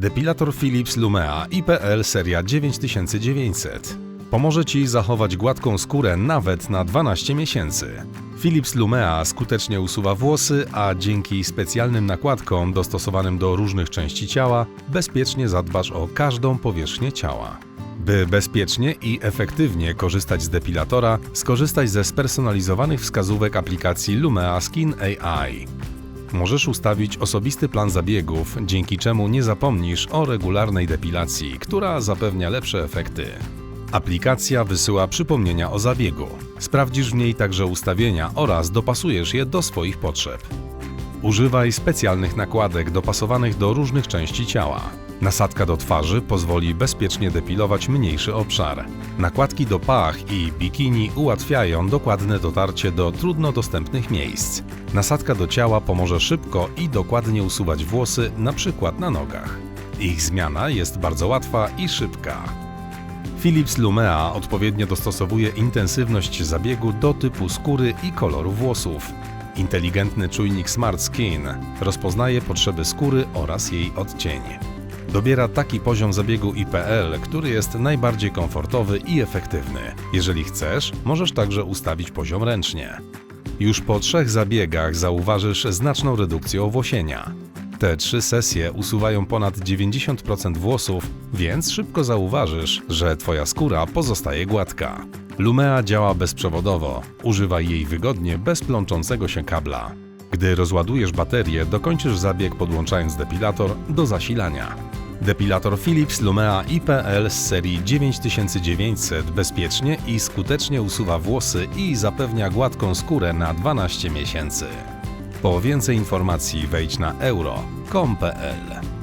Depilator Philips Lumea IPL seria 9900. Pomoże Ci zachować gładką skórę nawet na 12 miesięcy. Philips Lumea skutecznie usuwa włosy, a dzięki specjalnym nakładkom dostosowanym do różnych części ciała bezpiecznie zadbasz o każdą powierzchnię ciała. By bezpiecznie i efektywnie korzystać z depilatora, skorzystaj ze spersonalizowanych wskazówek aplikacji Lumea Skin AI. Możesz ustawić osobisty plan zabiegów, dzięki czemu nie zapomnisz o regularnej depilacji, która zapewnia lepsze efekty. Aplikacja wysyła przypomnienia o zabiegu. Sprawdzisz w niej także ustawienia oraz dopasujesz je do swoich potrzeb. Używaj specjalnych nakładek dopasowanych do różnych części ciała. Nasadka do twarzy pozwoli bezpiecznie depilować mniejszy obszar. Nakładki do pach i bikini ułatwiają dokładne dotarcie do trudno dostępnych miejsc. Nasadka do ciała pomoże szybko i dokładnie usuwać włosy, np. na nogach. Ich zmiana jest bardzo łatwa i szybka. Philips Lumea odpowiednio dostosowuje intensywność zabiegu do typu skóry i koloru włosów. Inteligentny czujnik Smart Skin rozpoznaje potrzeby skóry oraz jej odcień. Dobiera taki poziom zabiegu IPL, który jest najbardziej komfortowy i efektywny. Jeżeli chcesz, możesz także ustawić poziom ręcznie. Już po trzech zabiegach zauważysz znaczną redukcję owłosienia. Te trzy sesje usuwają ponad 90% włosów, więc szybko zauważysz, że Twoja skóra pozostaje gładka. Lumea działa bezprzewodowo. Używaj jej wygodnie bez plączącego się kabla. Gdy rozładujesz baterię, dokończysz zabieg podłączając depilator do zasilania. Depilator Philips Lumea IPL z serii 9900 bezpiecznie i skutecznie usuwa włosy i zapewnia gładką skórę na 12 miesięcy. Po więcej informacji wejdź na euro.com.pl